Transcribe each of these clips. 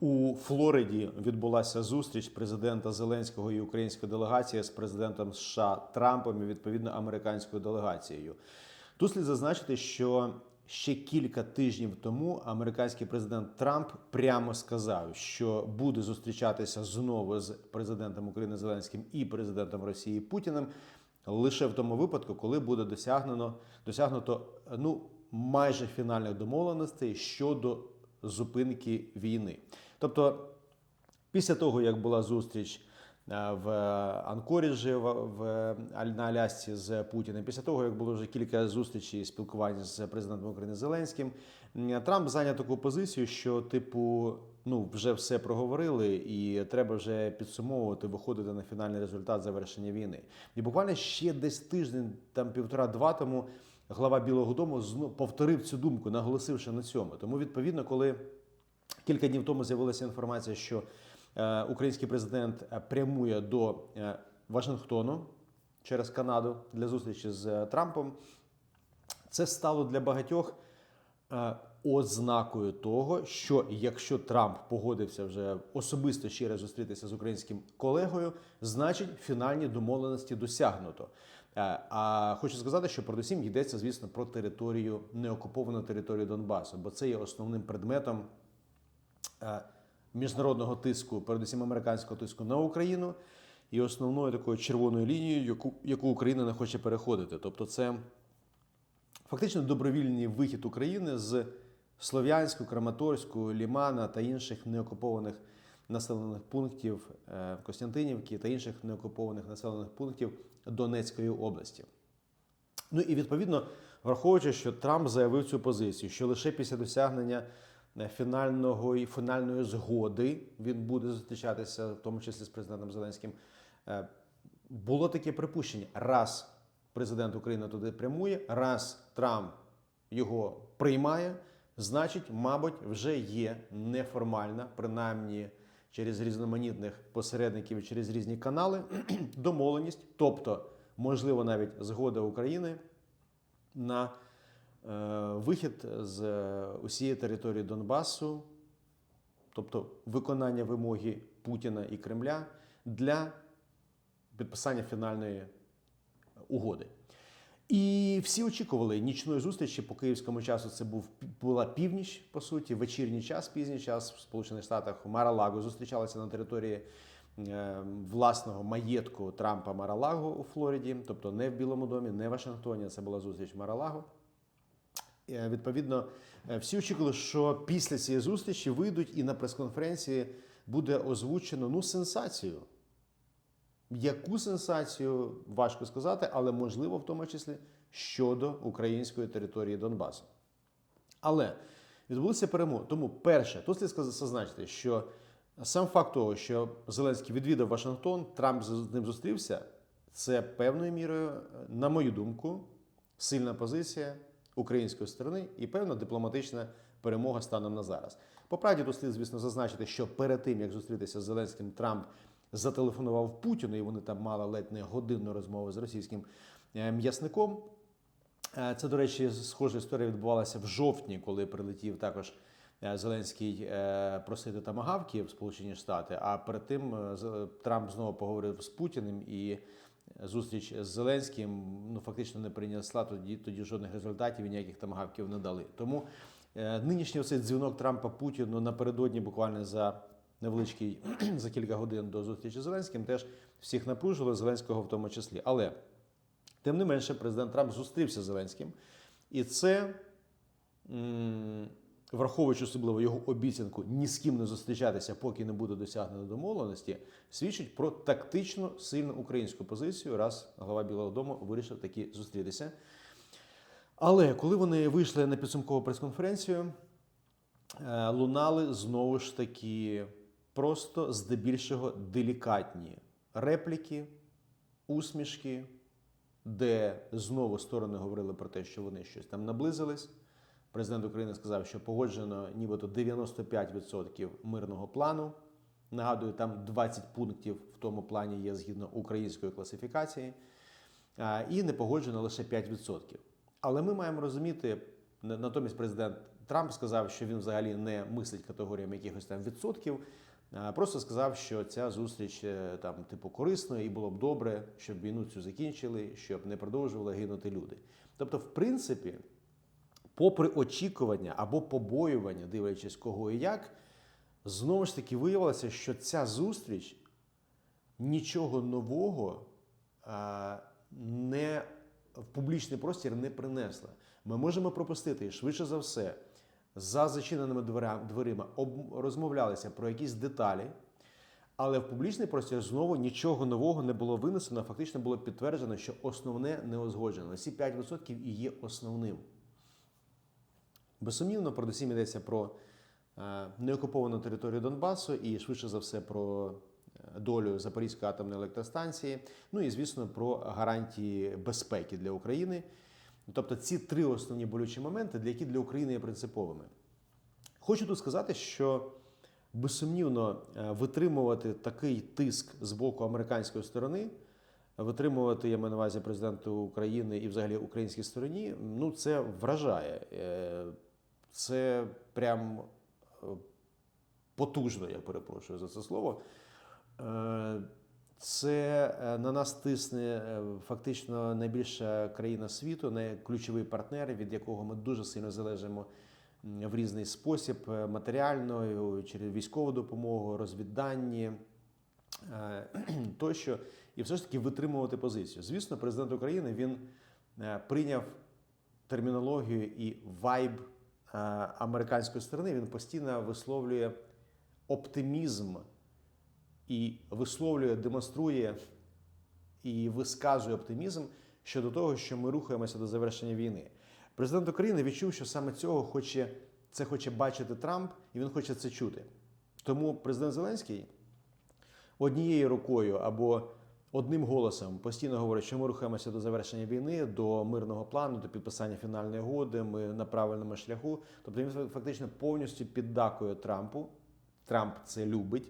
У Флориді відбулася зустріч президента Зеленського і української делегації з президентом США Трампом і відповідно американською делегацією. Тут слід зазначити, що ще кілька тижнів тому американський президент Трамп прямо сказав, що буде зустрічатися знову з президентом України Зеленським і президентом Росії Путіним лише в тому випадку, коли буде досягнено досягнуто ну майже фінальних домовленостей щодо зупинки війни. Тобто, після того, як була зустріч е, в Анкоріджі в, на Алясці з Путіним, після того, як було вже кілька зустрічей спілкувань з президентом України Зеленським, Трамп зайняв таку позицію, що, типу, ну вже все проговорили, і треба вже підсумовувати, виходити на фінальний результат завершення війни. І буквально ще десь тиждень, там півтора-два тому, глава Білого Дому повторив цю думку, наголосивши на цьому. Тому, відповідно, коли Кілька днів тому з'явилася інформація, що е, український президент е, прямує до е, Вашингтону через Канаду для зустрічі з Трампом. Це стало для багатьох ознакою того, що якщо Трамп погодився вже особисто ще раз зустрітися з українським колегою, значить фінальні домовленості досягнуто. Е, А хочу сказати, що передусім йдеться, звісно, про територію неокуповану територію Донбасу, бо це є основним предметом е, міжнародного тиску, передусім американського тиску на Україну, і основною такою червоною лінією, яку, яку Україна не хоче переходити. Тобто, це фактично добровільний вихід України з Слов'янську, Краматорську, Лімана та інших неокупованих населених пунктів е, Костянтинівки та інших неокупованих населених пунктів Донецької області. Ну і відповідно, враховуючи, що Трамп заявив цю позицію, що лише після досягнення е, фінального і фінальної згоди він буде зустрічатися, в тому числі з президентом Зеленським. е, Було таке припущення: раз президент України туди прямує, раз Трамп його приймає, значить, мабуть, вже є неформальна, принаймні через різноманітних посередників, через різні канали, домовленість, тобто, можливо, навіть згода України на е, вихід з е, усієї території Донбасу, тобто виконання вимоги Путіна і Кремля для підписання фінальної угоди. І всі очікували нічної зустрічі по київському часу. Це був була північ, по суті, вечірній час, пізній час в Сполучених Штатах. Маралаго зустрічалися на території е, власного маєтку Трампа Маралаго у Флориді, тобто не в Білому домі, не в Вашингтоні. Це була зустріч в Маралаго. Е, Відповідно, е, всі очікували, що після цієї зустрічі вийдуть і на прес-конференції буде озвучено ну сенсацію. Яку сенсацію важко сказати, але можливо в тому числі щодо української території Донбасу. Але відбулися перемоги. Тому, перше, тут слід зазначити, що сам факт того, що Зеленський відвідав Вашингтон, Трамп з ним зустрівся, це певною мірою, е, на мою думку, сильна позиція української сторони і певна дипломатична перемога станом на зараз. По правді, тут слід, звісно, зазначити, що перед тим, як зустрітися з Зеленським, Трамп зателефонував Путіну, і вони там мали ледь не годинну розмову з російським е, м'ясником. Е, Це, до речі, схожа історія відбувалася в жовтні, коли прилетів також е, Зеленський просити тамагавки в Сполучені Штати. А перед тим Трамп знову поговорив з Путіним і зустріч з Зеленським ну фактично не принесла тоді, тоді жодних результатів і ніяких тамагавків не дали. Тому нинішній оцей дзвінок Трампа Путіну напередодні буквально за невеличкий за кілька годин до зустрічі з Зеленським теж всіх напружило, Зеленського в тому числі. Але Тим не менше, президент Трамп зустрівся з Зеленським, і це, враховуючи особливо його обіцянку ні з ким не зустрічатися, поки не буде досягнено домовленості, свідчить про тактично сильну українську позицію, раз глава Білого Дому вирішив таки зустрітися. Але коли вони вийшли на підсумкову прес-конференцію, е, лунали знову ж таки просто здебільшого делікатні репліки, усмішки, де знову сторони говорили про те, що вони щось там наблизились. Президент України сказав, що погоджено нібито 95% мирного плану. Нагадую, там 20 пунктів в тому плані є згідно української класифікації, і не погоджено лише 5%. Але ми маємо розуміти, натомість президент Трамп сказав, що він взагалі не мислить категоріями якихось там відсотків. А Просто сказав, що ця зустріч е, там типу корисна і було б добре, щоб війну цю закінчили, щоб не продовжували гинути люди. Тобто, в принципі, попри очікування або побоювання, дивлячись кого і як, знову ж таки виявилося, що ця зустріч нічого нового а, не в публічний простір не принесла. Ми можемо пропустити швидше за все за зачиненими дверима розмовлялися про якісь деталі, але в публічний простір знову нічого нового не було винесено. Фактично було підтверджено, що основне не узгоджено. Ці 5% і є основним. Безсумнівно, передусім йдеться про е, неокуповану територію Донбасу і швидше за все про е, долю Запорізької атомної електростанції. Ну і звісно про гарантії безпеки для України. Тобто ці три основні болючі моменти, для які для України є принциповими. Хочу тут сказати, що безсумнівно е, витримувати такий тиск з боку американської сторони, витримувати я маю на увазі президенту України і взагалі українській стороні, ну це вражає. Е, Це прям е, потужно, я перепрошую за це слово. Це е, на нас тисне е, фактично найбільша країна світу, не ключовий партнер, від якого ми дуже сильно залежимо в різний спосіб е, матеріально, через військову допомогу, розвіддані е, тощо, і все ж таки витримувати позицію. Звісно, президент України він прийняв термінологію і вайб американської сторони. Він постійно висловлює оптимізм і висловлює, демонструє і висказує оптимізм щодо того, що ми рухаємося до завершення війни. Президент України відчув, що саме цього хоче це хоче бачити Трамп, і він хоче це чути. Тому президент Зеленський однією рукою або одним голосом постійно говорить, що ми рухаємося до завершення війни, до мирного плану, до підписання фінальної угоди. Ми на правильному шляху. Тобто він фактично повністю піддакує Трампу. Трамп це любить.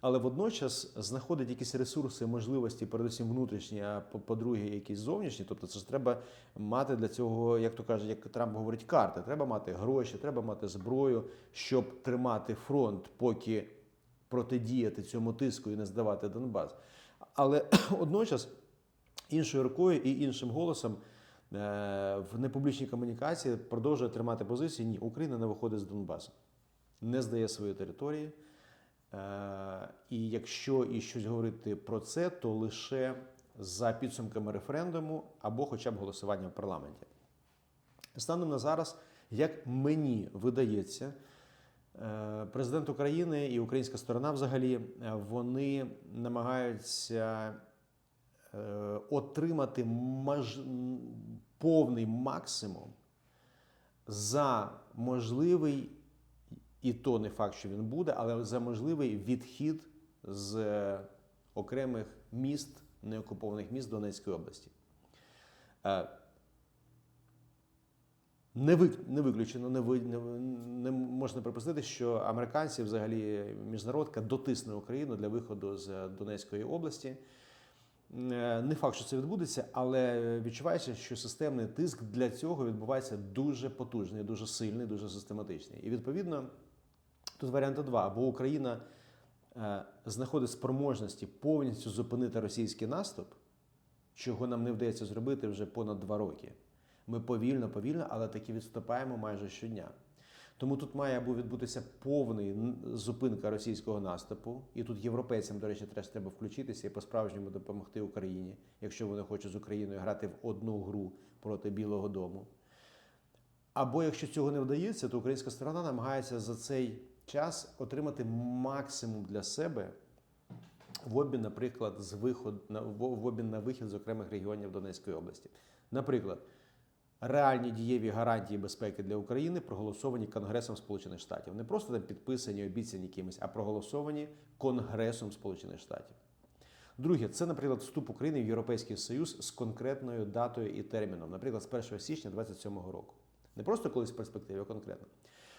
Але водночас знаходить якісь ресурси, можливості, передусім внутрішні, а по- по-друге, якісь зовнішні. Тобто, це ж треба мати для цього, як то каже, як Трамп говорить, карти. Треба мати гроші, треба мати зброю, щоб тримати фронт, поки протидіяти цьому тиску і не здавати Донбас. Але водночас іншою рукою і іншим голосом е, в непублічній комунікації продовжує тримати позиції. Ні, Україна не виходить з Донбасу, не здає свої території. Е, І якщо і щось говорити про це, то лише за підсумками референдуму або хоча б голосування в парламенті. Станом на зараз, як мені видається, е, президент України і українська сторона взагалі е, вони намагаються отримати маж... повний максимум за можливий, і то не факт, що він буде, але за можливий відхід з е, окремих міст, неокупованих міст Донецької області. Е, Не, вик, не виключено, не, ви- не, не можна припустити, що американці, взагалі міжнародка, дотисне Україну для виходу з Донецької області. Е, Не факт, що це відбудеться, але відчувається, що системний тиск для цього відбувається дуже потужний, дуже сильний, дуже систематичний. І відповідно, тут варіанти два: або Україна е, знаходить спроможності повністю зупинити російський наступ, чого нам не вдається зробити вже понад два роки. Ми повільно, повільно, але таки відступаємо майже щодня. Тому тут має або відбутися повний зупинка російського наступу, і тут європейцям, до речі, теж треба включитися і по-справжньому допомогти Україні, якщо вони хочуть з Україною грати в одну гру проти Білого Дому. Або якщо цього не вдається, то українська сторона намагається за цей час отримати максимум для себе в обмін, наприклад, з виход на в обмін на вихід з окремих регіонів Донецької області. Наприклад, реальні дієві гарантії безпеки для України проголосовані Конгресом Сполучених Штатів. Не просто там підписані, обіцяні кимось, а проголосовані Конгресом Сполучених Штатів. Друге, це, наприклад, вступ України в Європейський Союз з конкретною датою і терміном, наприклад, з 1 січня 2027 року. Не просто колись в перспективі, а конкретно.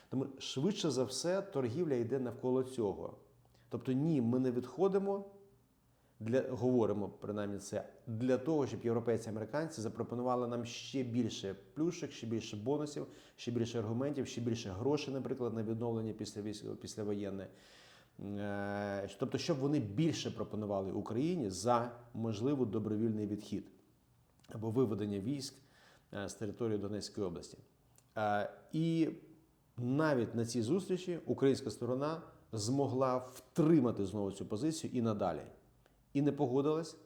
Тому швидше за все торгівля йде навколо цього. Тобто, ні, ми не відходимо, Для говоримо принаймні це для того, щоб європейці американці запропонували нам ще більше плюшок, ще більше бонусів, ще більше аргументів, ще більше грошей, наприклад, на відновлення після післявоєнне. Е, Тобто, щоб вони більше пропонували Україні за можливо добровільний відхід або виведення військ е, з території Донецької області. Е, І навіть на цій зустрічі українська сторона змогла втримати знову цю позицію і надалі, і не погодилась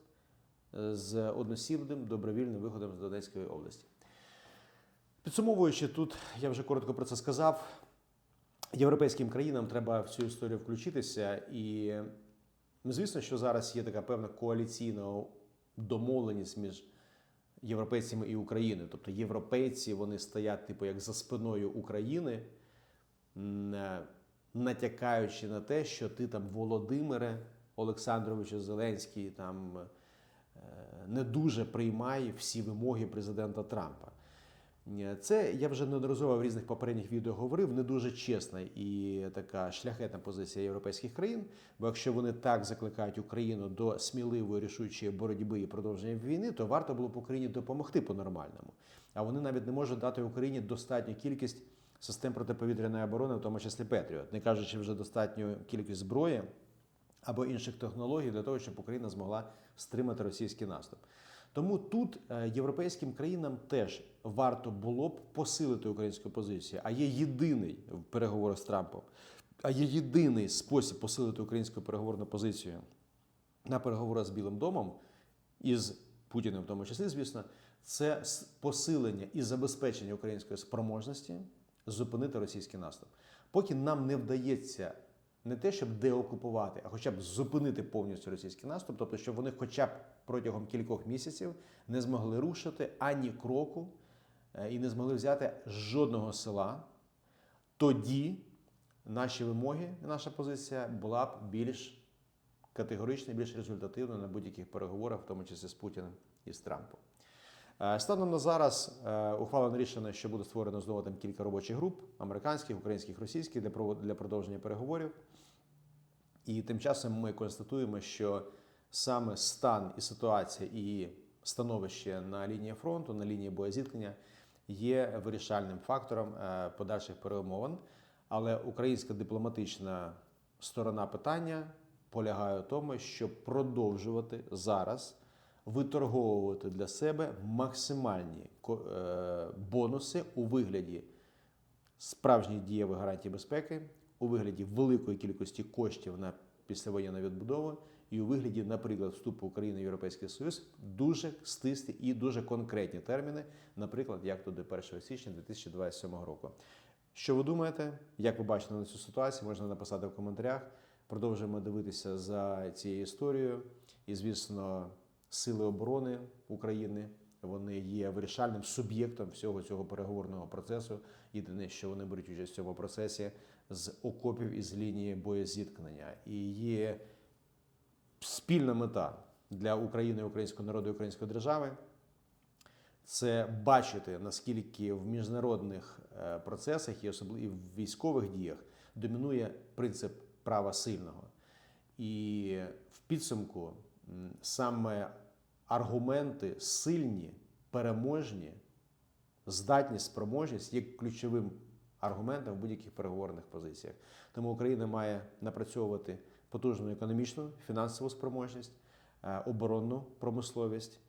е, з односібним добровільним виходом з Донецької області. Підсумовуючи, тут я вже коротко про це сказав. Європейським країнам треба в цю історію включитися. І звісно, що зараз є така певна коаліційна домовленість між європейцями і Україною. Тобто європейці вони стоять, типу, як за спиною України, натякаючи на те, що ти там, Володимире Олександровичу Зеленський, там е, не дуже приймає всі вимоги президента Трампа. Е, Це я вже неодноразово в різних попередніх відео говорив. Не дуже чесна і така шляхетна позиція європейських країн. Бо якщо вони так закликають Україну до сміливої рішучої боротьби і продовження війни, то варто було б Україні допомогти по-нормальному. А вони навіть не можуть дати Україні достатню кількість систем протиповітряної оборони, в тому числі Петріот, не кажучи вже достатню кількість зброї або інших технологій для того, щоб Україна змогла стримати російський наступ. Тому тут е, європейським країнам теж варто було б посилити українську позицію. А є єдиний в переговорах з Трампом, а є єдиний спосіб посилити українську переговорну позицію на переговорах з Білим домом із Путіним, в тому числі, звісно, це посилення і забезпечення української спроможності зупинити російський наступ. Поки нам не вдається не те, щоб деокупувати, а хоча б зупинити повністю російський наступ, тобто, щоб вони хоча б протягом кількох місяців не змогли рушити ані кроку е, і не змогли взяти жодного села, тоді наші вимоги, наша позиція була б більш категорична, більш результативна на будь-яких переговорах, в тому числі з Путіним і з Трампом. Е, Станом на зараз е, ухвалено рішення, що буде створено знову там кілька робочих груп американських, українських, російських для для продовження переговорів. І тим часом ми констатуємо, що саме стан і ситуація, і становище на лінії фронту, на лінії боєзіткнення є вирішальним фактором е, подальших перемовин. Але українська дипломатична сторона питання полягає в тому, щоб продовжувати зараз виторговувати для себе максимальні е, бонуси у вигляді справжніх дієвих гарантій безпеки, у вигляді великої кількості коштів на післявоєнну відбудову і у вигляді, наприклад, вступу України в Європейський Союз дуже стислі і дуже конкретні терміни, наприклад, як то до 1 січня 2027 року. Що ви думаєте? Як ви бачите на цю ситуацію? Можна написати в коментарях. Продовжуємо дивитися за цією історією. І, звісно, сили оборони України вони є вирішальним суб'єктом всього цього переговорного процесу. Єдине, що вони беруть участь в цьому процесі з окопів і з лінії боєзіткнення. І є спільна мета для України, українського народу і української держави це бачити, наскільки в міжнародних е, процесах і особливо в військових діях домінує принцип права сильного. І в підсумку саме аргументи сильні, переможні, здатність, спроможність є ключовим аргументом в будь-яких переговорних позиціях. Тому Україна має напрацьовувати потужну економічну, фінансову спроможність, е, оборонну промисловість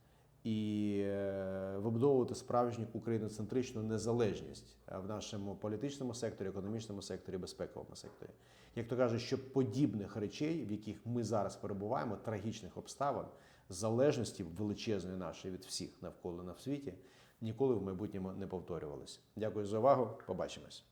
і е, вибудовувати справжню україноцентричну незалежність е, в нашому політичному секторі, економічному секторі, безпековому секторі. Як то кажуть, що подібних речей, в яких ми зараз перебуваємо, трагічних обставин, залежності величезної нашої від всіх навколо на світі, ніколи в майбутньому не повторювалися. Дякую за увагу. Побачимось.